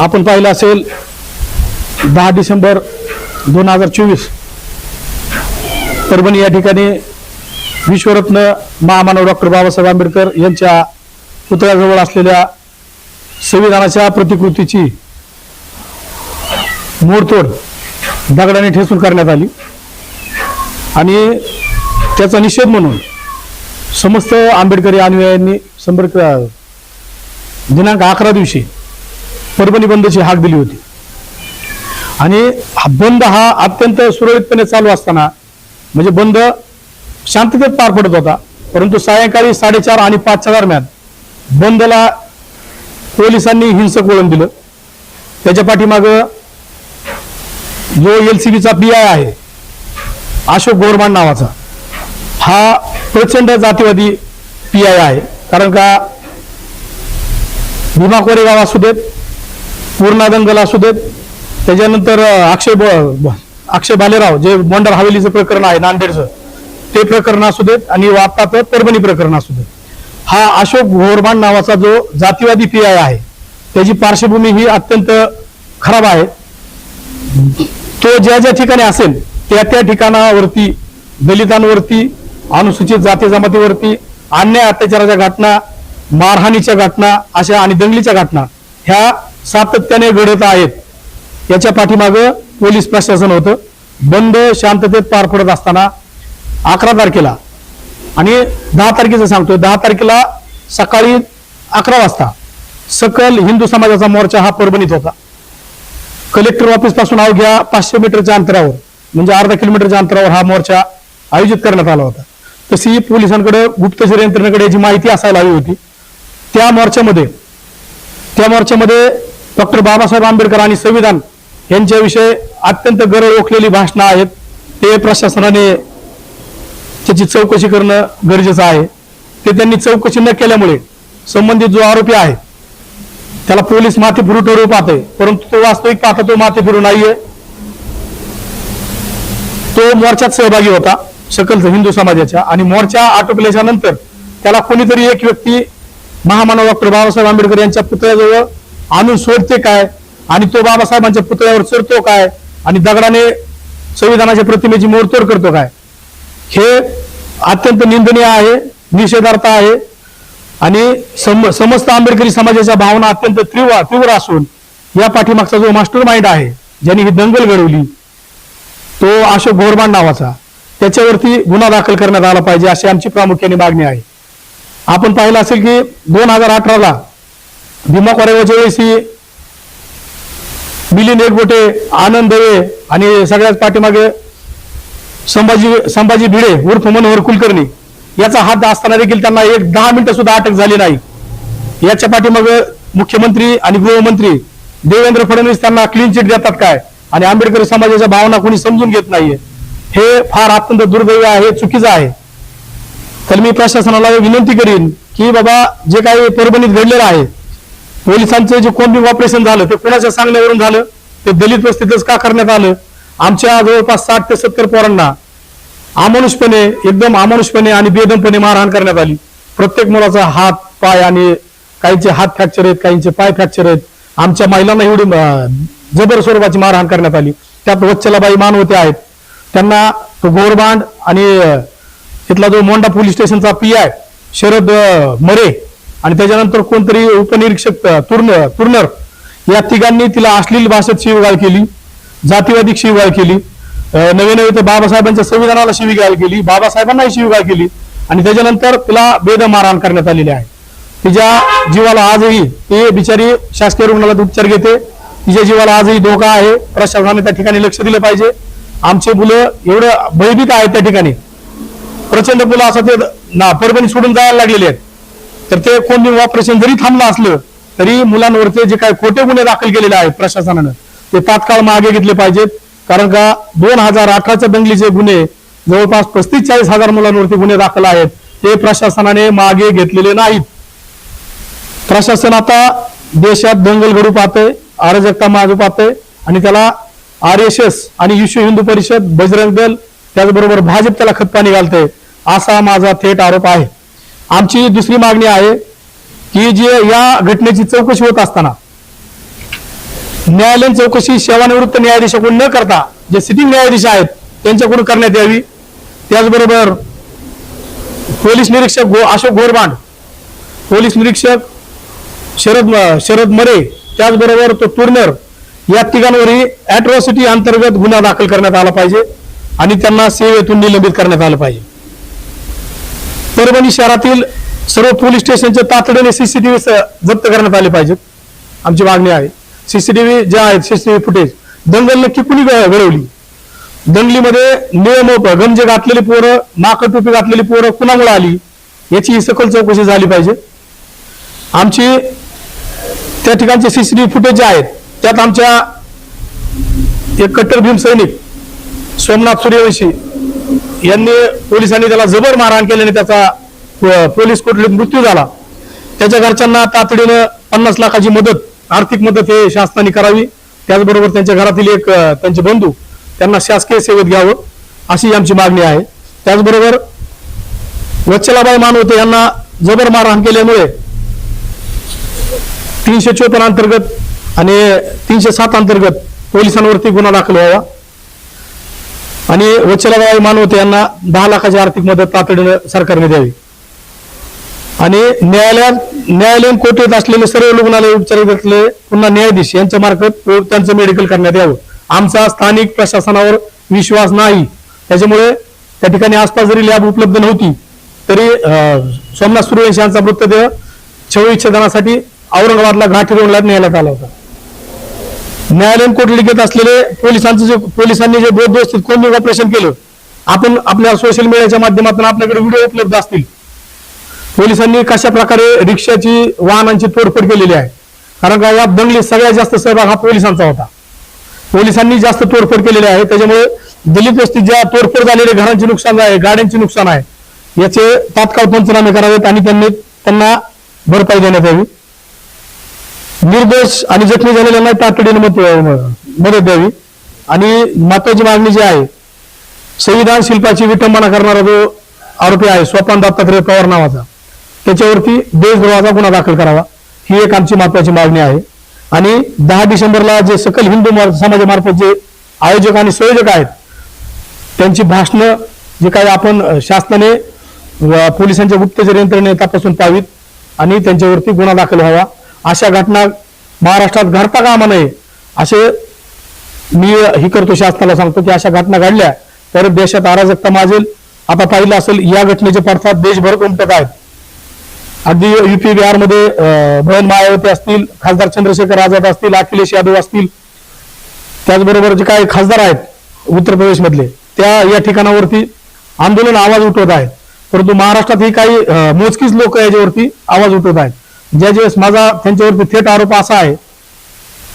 आपण पाहिलं असेल दहा डिसेंबर दोन हजार चोवीस परभणी या ठिकाणी विश्वरत्न महामानव डॉक्टर बाबासाहेब आंबेडकर यांच्या पुतळ्याजवळ असलेल्या संविधानाच्या प्रतिकृतीची मोडतोड दगडाने ठेचून करण्यात आली. आणि त्याचा निषेध म्हणून समस्त आंबेडकरी अनुयायांनी संपर्क दिनांक अकरा दिवशी परभणी बंदची हाक दिली होती. आणि बंद हा अत्यंत सुरळीतपणे चालू असताना म्हणजे बंद शांततेत पार पडत होता परंतु सायंकाळी साडेचार आणि पाचच्या दरम्यान बंदला पोलिसांनी हिंसक वळण दिलं. त्याच्या पाठीमागं जो एल सी बीचा पी आय आहे अशोक गोरमान नावाचा हा प्रचंड जातीवादी पी आय आहे. कारण का भीमा कोरेगाव असू देत पूर्णा दंगल असू देत त्याच्यानंतर अक्षय ब- अक्षय भालेराव जे मोंडार हवेलीचं प्रकरण आहे नांदेडचं ते प्रकरण असू देत आणि आत्ताचं परभणी प्रकरण असू देत. हा अशोक घोरबाण नावाचा जो जातीवादी पी आय आहे त्याची पार्श्वभूमी ही अत्यंत खराब आहे. तो ज्या ज्या ठिकाणी असेल त्या त्या ठिकाणावरती दलितांवरती अनुसूचित जाती जमातीवरती अन्याय अत्याचाराच्या घटना मारहाणीच्या घटना अशा आणि दंगलीच्या घटना ह्या सातत्याने घडत आहेत. याच्या पाठीमागं पोलीस प्रशासन होतं. बंद शांततेत पार पडत असताना अकरा तारखेला आणि दहा तारखेचं सांगतो दहा तारखेला सकाळी अकरा वाजता सकल हिंदू समाजाचा मोर्चा हा परभणीत होता. कलेक्टर ऑफिसपासून अवघ्या पाचशे मीटरच्या अंतरावर म्हणजे अर्धा किलोमीटरच्या अंतरावर हा मोर्चा आयोजित करण्यात आला होता. तशी पोलिसांकडे गुप्तचर यंत्रणेकडे याची माहिती असायला हवी होती. त्या मोर्चामध्ये त्या मोर्चामध्ये डॉक्टर बाबासाहेब आंबेडकर आणि संविधान यांच्याविषयी अत्यंत गरज ओखलेली भाषणं आहेत. ते प्रशासनाने त्याची चौकशी करणं गरजेचं आहे. ते त्यांनी चौकशी न केल्यामुळे संबंधित जो आरोपी आहे त्याला पोलीस माथे फिरू ठरवू पाहते परंतु तो वास्तविक पाहता तो माथे फिरू नाहीये. तो मोर्चात सहभागी होता सकल हिंदू समाजाच्या. आणि मोर्चा आटोपल्याच्या नंतर त्याला कोणीतरी एक व्यक्ती महामानव डॉक्टर बाबासाहेब आंबेडकर यांच्या पुतळ्याजवळ आणून सोडते काय? आणि तो बाबासाहेबांच्या पुतळ्यावर चढतो काय? आणि दगडाने संविधानाच्या प्रतिमेची मोडतोड करतो काय? हे अत्यंत निंदनीय आहे निषेधार्थ आहे. आणि सम समस्त आंबेडकरी समाजाच्या भावना अत्यंत तीव्र तीव्र असून या पाठीमागचा जो मास्टर माइंड आहे ज्यांनी ही दंगल घडवली तो अशोक गोरबान नावाचा. त्याच्यावरती गुन्हा दाखल करण्यात आला पाहिजे अशी आमची प्रामुख्याने मागणी आहे. आपण पाहिलं असेल की दोन हजार अठराला भीमा कोरेगावच्या वेळेस ही मिलिंद एकबोटे आनंद दवे आणि सगळ्याच पाठीमागे संभाजी संभाजी भिडे उर्फ मनोहर कुलकर्णी याचा हात असताना देखील त्यांना एक दहा मिनिटं सुद्धा अटक झाली नाही. याच्या पाठीमागे मुख्यमंत्री आणि गृहमंत्री देवेंद्र फडणवीस त्यांना क्लीन चिट देतात काय? आणि आंबेडकरी समाजाच्या भावना कोणी समजून घेत नाहीये. हे फार अत्यंत दुर्दैव आहे चुकीचं आहे. तर मी प्रशासनाला विनंती करीन की बाबा जे काही परभणीत घडलेलं आहे पोलिसांचं जे कोम्बिंग ऑपरेशन झालं ते कोणाच्या सांगण्यावरून झालं ते दलित वस्तीतच का करण्यात आलं? आमच्या जवळपास साठ ते सत्तर पोरांना अमानुषपणे एकदम अमानुषपणे आणि बेदमपणे मारहाण करण्यात आली. प्रत्येक मुलाचा हात पाय आणि काहींचे हात फ्रॅक्चर आहेत काहींचे पाय फ्रॅक्चर आहेत. आमच्या महिलांना एवढी जबर स्वरूपाची मारहाण करण्यात आली. त्यात वच्छलाबाई मानवते आहेत. त्यांना तो गोरबांड आणि तिथला जो मोंडा पोलीस स्टेशनचा पी आय शरद मरे आणि त्याच्यानंतर कोणतरी उपनिरीक्षक अं, तुर्न तुर्नर या तिघांनी तिला अश्लील भाषेत शिवगाळ केली जातीवादी शिवगाळ केली. नवे नवे तर बाबासाहेबांच्या संविधानाला शिवीगाळ केली. बाबासाहेबांनाही शिवगाळ केली. आणि त्याच्यानंतर तिला बेदम मारहाण करण्यात आलेली आहे. तिच्या जीवाला आजही ती बिचारी शासकीय रुग्णालयात उपचार घेते. तिच्या जीवाला आजही धोका आहे. प्रशासनाने त्या ठिकाणी लक्ष दिलं पाहिजे. आमचे मुलं एवढं भयभीत आहेत त्या ठिकाणी. प्रचंड मुलं असं ते ना परभणी सोडून जायला लागलेले आहेत. तर ते कोणी ऑपरेशन जरी थांबलं असलं तरी मुलांवरचे जे काही खोटे गुन्हे दाखल केलेले आहेत प्रशासनानं ते तात्काळ मागे घेतले पाहिजेत. कारण का दोन हजार अठराच्या दंगलीचे गुन्हे जवळपास पस्तीस चाळीस हजार मुलांवरती गुन्हे दाखल आहेत ते प्रशासनाने मागे घेतलेले नाहीत. प्रशासन आता देशात दंगल घडू पाहतंय अराजकता मागे पाहते आणि त्याला आर एस एस आणि विश्व हिंदू परिषद बजरंग दल त्याचबरोबर भाजप त्याला खतपाणी घालते असा माझा थेट आरोप आहे. आमची दुसरी मागणी आहे की जे या घटनेची चौकशी होत असताना न्यायालयीन चौकशी सेवानिवृत्त न्यायाधीशाकडून न करता जे सिटिंग न्यायाधीश आहेत त्यांच्याकडून करण्यात यावी. त्याचबरोबर पोलीस निरीक्षक गो अशोक गोरबांड पोलीस निरीक्षक शरद शरद मरे त्याचबरोबर तो तुर्नर या तिघांवरही अॅट्रॉसिटी अंतर्गत गुन्हा दाखल करण्यात आला पाहिजे आणि त्यांना सेवेतून निलंबित करण्यात आलं पाहिजे. परभणी शहरातील सर्व पोलीस स्टेशनचे तातडीने सीसीटीव्ही जप्त करण्यात आले पाहिजेत आमची मागणी आहे. सीसीटीव्ही ज्या आहेत सीसीटीव्ही फुटेज दंगल नक्की कुणी घडवली? दंगलीमध्ये नियम गंजे घातलेली पोरं माकड टोपी घातलेली पोरं कुणामुळे आली? याची ही सखोल चौकशी झाली पाहिजे. आमची त्या ठिकाणचे सीसीटीव्ही फुटेज जे आहेत त्यात आमच्या एक कट्टर भीम सैनिक सोमनाथ सूर्यवंशी यांनी पोलिसांनी त्याला जबर मारहाण केल्याने त्याचा पोलीस कोठडीत मृत्यू झाला. त्याच्या घरच्यांना तातडीनं पन्नास लाखाची मदत आर्थिक मदत हे शासनाने करावी. त्याचबरोबर त्यांच्या घरातील एक त्यांचे बंधू त्यांना शासकीय सेवेत घ्यावं अशी आमची मागणी आहे. त्याचबरोबर वच्छलाबाई मानवते यांना जबर मारहाण केल्यामुळे तीनशे चोपन्न अंतर्गत आणि तीनशे सात अंतर्गत पोलिसांवरती गुन्हा दाखल व्हावा. आणि वत्सलाबाई मानवते यांना दहा लाखाची आर्थिक मदत तातडीनं सरकारने द्यावी. आणि न्यायालयात न्यायालयीन कोठडीत असलेले सर्व रुग्णालय उपचारितले पुन्हा न्यायाधीश यांच्या मार्फत त्यांचं मेडिकल करण्यात यावं. आमचा स्थानिक प्रशासनावर विश्वास नाही. त्याच्यामुळे त्या ठिकाणी आसपास जरी लॅब उपलब्ध नव्हती तरी अं, सोमनाथ सूर्यवंशी यांचा मृतदेह छविच्छेदनासाठी औरंगाबादला घाटी रोडला न्यायालयात आला होता. न्यायालयीन कोठडी घेत असलेले पोलिसांचं जे पोलिसांनी जे बोधव्यवस्थित कोणी ऑपरेशन केलं आपण आपल्या सोशल मीडियाच्या माध्यमातून आपल्याकडे व्हिडिओ उपलब्ध असतील. पोलिसांनी कशा प्रकारे रिक्षाची वाहनांची तोडफोड केलेली आहे? कारण का या दंगलीत सगळ्यात जास्त सहभाग हा पोलिसांचा होता. पोलिसांनी जास्त तोडफोड केलेली आहे. त्याच्यामुळे दलित वस्तीत ज्या तोडफोड झालेले घरांचे नुकसान आहे गाड्यांचे नुकसान आहे याचे तात्काळ पंचनामे करावेत आणि त्यांनी त्यांना भरपाई देण्यात यावी. निर्दोष आणि जखमी झालेल्यांना तातडीने मत- मदत द्यावी आणि महत्वाची मागणी जी आहे संविधान शिल्पाची विटंबना करणारा जो आरोपी आहे स्वपान दत्तात्रय पवार नावाचा त्याच्यावरती देशद्रोहाचा गुन्हा दाखल करावा ही एक आमची महत्वाची मागणी आहे. आणि दहा डिसेंबरला जे सकल हिंदू समाजामार्फत जे आयोजक आणि संयोजक आहेत त्यांची भाषणं जे काही आपण शासनाने पोलिसांच्या गुप्तचर यंत्रणेने तपासून पाहावीत आणि त्यांच्यावरती गुन्हा दाखल व्हावा. अशा घटना महाराष्ट्रात घडता कामा नये असे मी ही करतो शासनाला सांगतो की अशा घटना घडल्या तर देशात अराजकता माजेल. आता पाहिलं असेल या घटनेचे पडसाद देशभर उमटत आहेत. अगदी युपी बिहारमध्ये अं, बहन मायावती असतील खासदार चंद्रशेखर आझाद असतील अखिलेश यादव असतील त्याचबरोबर जे काही खासदार आहेत उत्तर प्रदेशमधले त्या या ठिकाणावरती आंदोलन आवाज उठवत आहेत. परंतु महाराष्ट्रात ही काही मोजकीच लोक याच्यावरती आवाज उठवत आहेत. ज्या ज्यावेळेस माझा त्यांच्यावरती थेट आरोप असा आहे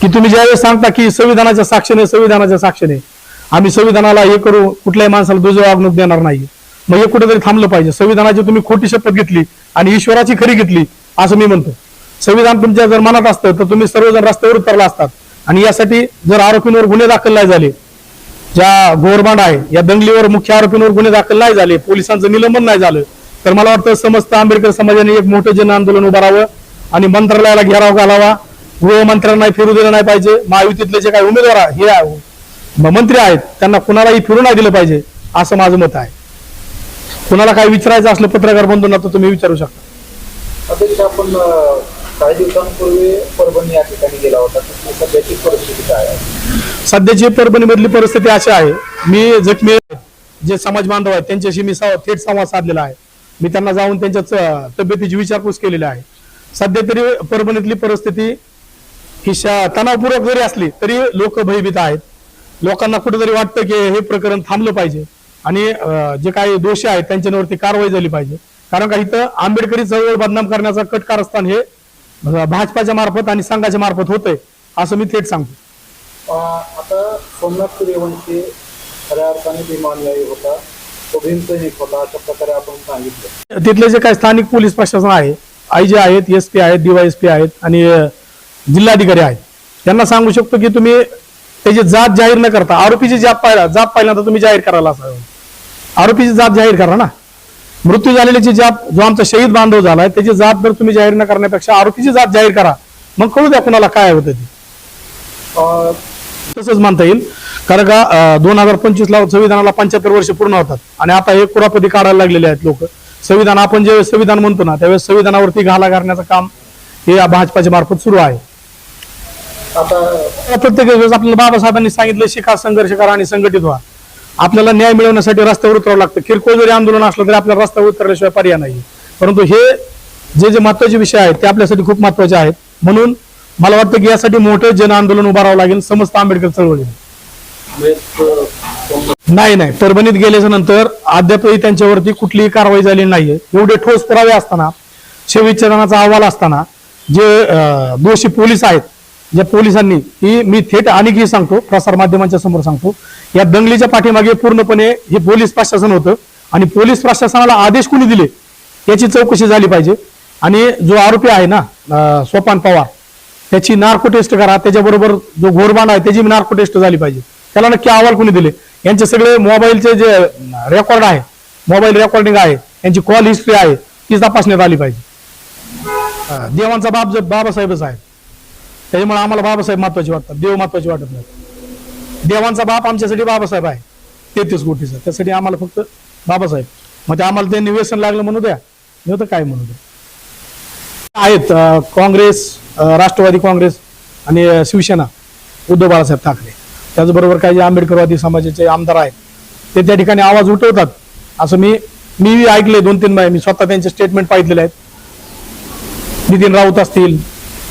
की तुम्ही ज्यावेळेस सांगता की संविधानाच्या साक्षीने संविधानाच्या साक्षीने आम्ही संविधानाला हे करू कुठल्याही माणसाला दुजो वागणूक देणार नाही. मग हे कुठेतरी थांबलं पाहिजे. संविधानाची तुम्ही खोटी शपथ घेतली आणि ईश्वराची खरी घेतली असं मी म्हणतो. संविधान तुमच्या जर मनात असतं तर तुम्ही सर्वजण रस्त्यावर उतरला असतात. आणि यासाठी जर आरोपींवर गुन्हे दाखल नाही झाले ज्या गोरबांड आहे या दंगलीवर मुख्य आरोपींवर गुन्हे दाखल नाही झाले पोलिसांचं निलंबन नाही झालं तर मला वाटतं समस्त आंबेडकर समाजाने एक मोठं जन आंदोलन उभारावं. आणि मंत्रालयाला घेराव घालावा. गृहमंत्र्यांना फिरू दिलं नाही पाहिजे. महायुतीतले जे काही उमेदवार हे मंत्री आहेत त्यांना कुणालाही फिरू नाही दिलं पाहिजे असं माझं मत आहे. कुणाला काही विचारायचं असलं पत्रकार बंधूंना तर तुम्ही विचारू शकता. अध्यक्ष आपण अ, काही दिवसांपूर्वी परभणी या ठिकाणी गेला होता. तिथली सध्याची परिस्थिती काय आहे? सध्याची परभणीमधली परिस्थिती अशी आहे. मी जखमी जे समाज बांधव आहेत त्यांच्याशी मी थेट संवाद साधलेला आहे. मी त्यांना जाऊन त्यांच्या तब्येतीची विचारपूस केलेली आहे. सध्या तरी परभणीतली परिस्थिती ही तणावपूर्वक जरी असली तरी लोक भयभीत आहेत. लोकांना कुठेतरी वाटतं की हे प्रकरण थांबलं पाहिजे. आणि जे काही दोषी आहेत त्यांच्यावरती कारवाई झाली पाहिजे. कारण का इथं आंबेडकरी चळवळ बदनाम करण्याचा कट कारस्थान हे भाजपाच्या मार्फत आणि संघाच्या मार्फत होतंय असं मी थेट सांगतो. आता सोमनाथ सूर्यवंशी खऱ्या अर्थाने भीमान्यायी होता. तो भीमसैनिक होता अशा प्रकारे आपण सांगितलं. तिथले जे काही स्थानिक पोलीस प्रशासन आहे आय जे आहेत एस पी आहेत डीवायएसपी आहेत आणि जिल्हाधिकारी आहेत. त्यांना सांगू शकतो की तुम्ही त्याची जात जाहीर न करता आरोपीची जात पाहिला जात पहिल्यांदा तुम्ही जाहीर करायला असावं आरोपीची जात जाहीर करा ना. मृत्यू झालेल्याची जात जो आमचा शहीद बांधव झालाय त्याची जात जर तुम्ही जाहीर न करण्यापेक्षा आरोपीची जात जाहीर करा. मग कळू द्या कुणाला काय होतं ते. तसंच मानता येईल. कारण का दोन हजार पंचवीस ला संविधानाला पंच्याहत्तर वर्ष पूर्ण होतात. आणि आता हे कुरापती काढायला लागलेले आहेत लोक. संविधान आपण जे संविधान म्हणतो ना त्यावेळेस संविधानावरती घाला करण्याचं काम हे या भाजपाच्या मार्फत सुरू आहे. आता प्रत्येक वेळेस आपल्याला बाबासाहेबांनी सांगितलं शिका संघर्ष करा आणि संघटित व्हा. आपल्याला न्याय मिळवण्यासाठी रस्त्यावर उतरावं लागतं. किरकोळ जरी आंदोलन असलं तरी आपल्याला रस्त्यावर उतरल्याशिवाय पर्याय नाही. परंतु हे जे जे महत्त्वाचे विषय आहेत ते आपल्यासाठी खूप महत्त्वाचे आहेत. म्हणून मला वाटतं की यासाठी मोठं जन आंदोलन उभारावं लागेल. समस्त आंबेडकर चळवळी नाही नाही. परभणीत गेल्याच्यानंतर अद्यापही त्यांच्यावरती कुठलीही कारवाई झाली नाहीये. एवढे ठोस पुरावे असताना शवविच्छेदनाचा अहवाल असताना जे दोषी पोलीस आहेत ज्या पोलिसांनी ही मी थेट आणखी सांगतो प्रसार माध्यमांच्या समोर सांगतो या दंगलीच्या पाठीमागे पूर्णपणे हे पोलीस प्रशासन होतं आणि पोलीस प्रशासनाला आदेश कुणी दिले याची चौकशी झाली पाहिजे. आणि जो आरोपी आहे ना सोपान पवार त्याची नार्को टेस्ट करा त्याच्याबरोबर जो घोरबांड आहे त्याची नार्को टेस्ट झाली पाहिजे. त्याला नक्की अहवाल कोणी दिले? यांचे सगळे मोबाईलचे जे रेकॉर्ड आहे मोबाईल रेकॉर्डिंग आहे यांची कॉल हिस्ट्री आहे ती तपासण्यात आली पाहिजे. देवांचा बाप जर बाबासाहेबच आहे त्याच्यामुळे आम्हाला बाबासाहेब महत्त्वाचे वाटतात देव महत्त्वाचे वाटत नाही देवांचा बाप आमच्यासाठी बाबासाहेब आहे तेहतीस कोटीचा. त्यासाठी आम्हाला फक्त बाबासाहेब. मग ते आम्हाला ते व्यसन लागलं म्हणू द्या नव्हतं काय म्हणू द्या. आहेत काँग्रेस राष्ट्रवादी काँग्रेस आणि शिवसेना उद्धव बाळासाहेब ठाकरे. त्याचबरोबर काही जे आंबेडकरवादी समाजाचे आमदार आहेत ते त्या ठिकाणी आवाज उठवतात. असं मी मी ऐकले दोन तीन मी स्वतः त्यांचे स्टेटमेंट पाहिलेले आहेत. नितीन राऊत असतील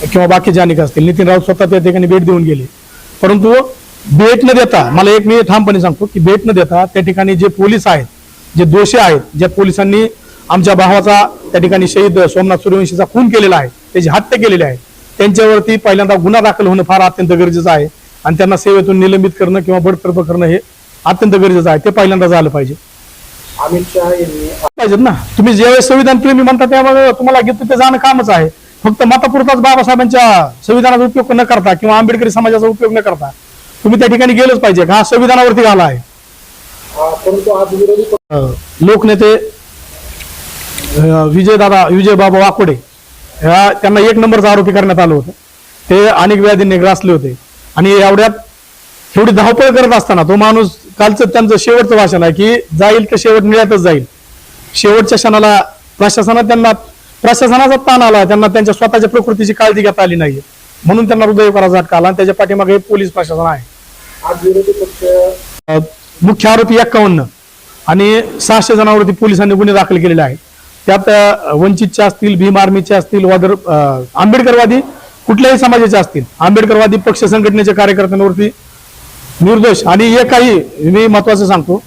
किंवा बाकीचे अनेक असतील नितीन राऊत स्वतः त्या ठिकाणी भेट देऊन गेले. परंतु भेट न देता मला एक मी ठामपणे सांगतो की भेट न देता त्या ठिकाणी जे पोलीस आहेत जे दोषी आहेत ज्या पोलिसांनी आमच्या भावाचा त्या ठिकाणी शहीद सोमनाथ सूर्यवंशीचा खून केलेला आहे त्याची हत्या केलेली आहे त्यांच्यावरती पहिल्यांदा गुन्हा दाखल होणं फार अत्यंत गरजेचं आहे. आणि त्यांना सेवेतून निलंबित करणं किंवा बडतर्फ करणं हे अत्यंत गरजेचं आहे. ते पहिल्यांदा झालं पाहिजे. अमित शहा यांनी पाहिजेत ना. तुम्ही ज्यावेळेस संविधान प्रेमी म्हणता त्यामुळे तुम्हाला घेतो ते जाणं कामच आहे. फक्त मतापुरताच बाबासाहेबांच्या संविधानाचा उपयोग न करता किंवा आंबेडकरी समाजाचा उपयोग न करता तुम्ही त्या ठिकाणी गेलंच पाहिजे. हा संविधानावरती घाला आहे. लोकनेते विजय दादा विजय बाबा वाकोडे ह्या त्यांना एक नंबरचा आरोपी करण्यात आलं होतं. ते अनेक व्याधींनी ग्रासले होते. आणि एवढ्यात एवढी धावपळ करत असताना तो माणूस कालचं त्यांचं शेवटचं भाषण आहे की जाईल तर शेवट मिळतच जाईल. शेवटच्या क्षणाला प्रशासनात त्यांना प्रशासनाचा ताण आला त्यांना त्यांच्या स्वतःच्या प्रकृतीची काळजी घेता आली नाहीये. म्हणून त्यांना हृदयकाराचा झटका आला आणि त्याच्या पाठीमागे पोलीस प्रशासन आहे. मुख्य आरोपी एक्कावन्न आणि सहाशे जणांवरती पोलिसांनी गुन्हे दाखल केलेले आहेत. त्यात वंचितचे असतील भीम आर्मीचे असतील वादर आंबेडकरवादी कुठल्याही समाजाचे असतील. आंबेडकरवादी पक्ष संघटनेच्या कार्यकर्त्यांवरती निर्दोष आणि हे काही मी महत्वाचं सांगतो.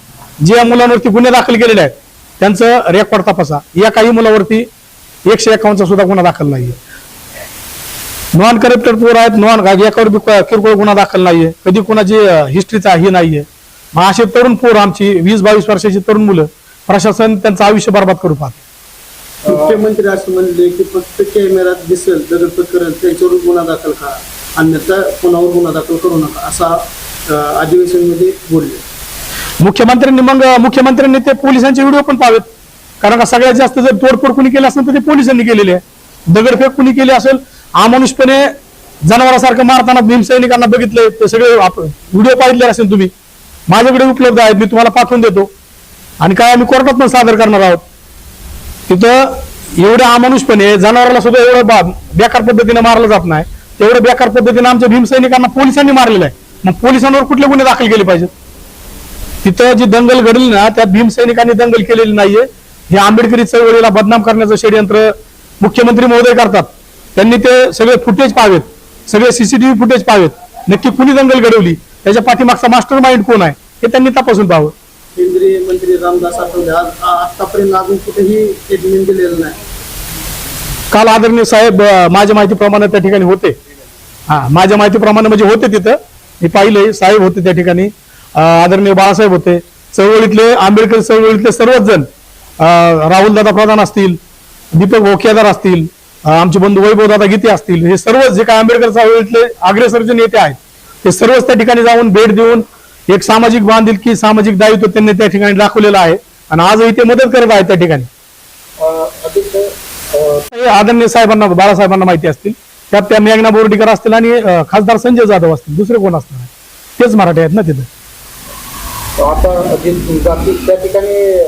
जे या मुलांवरती गुन्हे दाखल केलेले आहेत त्यांचं रेकॉर्ड तपासा. या काही मुलावरती एकशे एकावन्नचा सुद्धा गुन्हा दाखल नाहीये. नॉन करप्टेड पोर आहेत नॉन एकावर बी किरकोळ गुन्हा दाखल नाहीये. कधी कोणाची हिस्ट्रीचा हे नाहीये. मग असे तरुण पोर आमची वीस बावीस वर्षाची तरुण मुलं प्रशासन त्यांचं आयुष्य बर्बाद करू पाहत मुख्यमंत्री असं म्हणले की फक्त कॅमेऱ्यात दिसेल तर करेल त्याच्यावर गुन्हा दाखल करा. अन्यथा कोणावर गुन्हा दाखल करू नका असा अधिवेशनमध्ये बोलले. मुख्यमंत्र्यांनी मग मुख्यमंत्र्यांनी ते पोलिसांचे व्हिडिओ पण पाहावेत. कारण का सगळ्यात जास्त जर तोडफोड कुणी केली असेल तर ते पोलिसांनी केलेली आहे. दगडफेक कुणी केली असेल अमानुषपणे जनावरासारखं मारताना भीमसैनिकांना बघितले ते सगळे व्हिडिओ पाहिलेले असेल तुम्ही. माझ्याकडे उपलब्ध आहेत मी तुम्हाला पाठवून देतो. आणि काय आम्ही कोर्टात पण सादर करणार आहोत. तिथं एवढ्या अमानुषपणे जनावराला सुद्धा एवढं बा- बेकार पद्धतीने मारलं जात नाही. तेवढं बेकार पद्धतीने आमच्या भीमसैनिकांना पोलिसांनी मारलेलं आहे. मग पोलिसांवर कुठले गुन्हे दाखल केले पाहिजेत? तिथं जी दंगल घडली ना त्यात भीमसैनिकांनी दंगल केलेली नाहीये. हे आंबेडकरी चळवळीला बदनाम करण्याचं षडयंत्र मुख्यमंत्री महोदय करतात. त्यांनी ते सगळे फुटेज पाहावेत सगळे सीसीटीव्ही फुटेज पाहावेत नक्की कुणी दंगल घडवली? त्याच्या पाठीमागचा मास्टर माइंड कोण आहे? हे त्यांनी तपासून पाहावं. केंद्रीय मंत्री रामदास आठवले. आज आतापर्यंत अजून कुठेही स्टेटमेंट दिलेलं नाही. काल आदरणीय साहेब माझ्या माहितीप्रमाणे त्या ठिकाणी होते. हा माझ्या माहितीप्रमाणे म्हणजे होते तिथं. मी पाहिलंय साहेब होते त्या ठिकाणी. आदरणीय बाळासाहेब होते. चळवळीतले आंबेडकर चळवळीतले सर्वच जण राहुल दादा प्रधान असतील दीपक भोकियादार असतील आमचे बंधू वैभव दादा गीते असतील हे सर्वच जे काय आंबेडकर चळवळीतले अग्रेसर जे नेते आहेत ते सर्वच त्या ठिकाणी जाऊन भेट देऊन एक सामाजिक बांधिलकी सामाजिक दायित्व त्यांनी त्या ठिकाणी दाखवलेलं आहे. आणि आजही ते मदत करत आहेत त्या ठिकाणी. आदरणीय साहेबांना बाळासाहेबांना माहिती असतील. त्यात त्या मेघना बोर्डीकर असतील आणि खासदार संजय जाधव असतील. दुसरे कोण असणार तेच मराठी आहेत ना तिथं. आता त्या ठिकाणी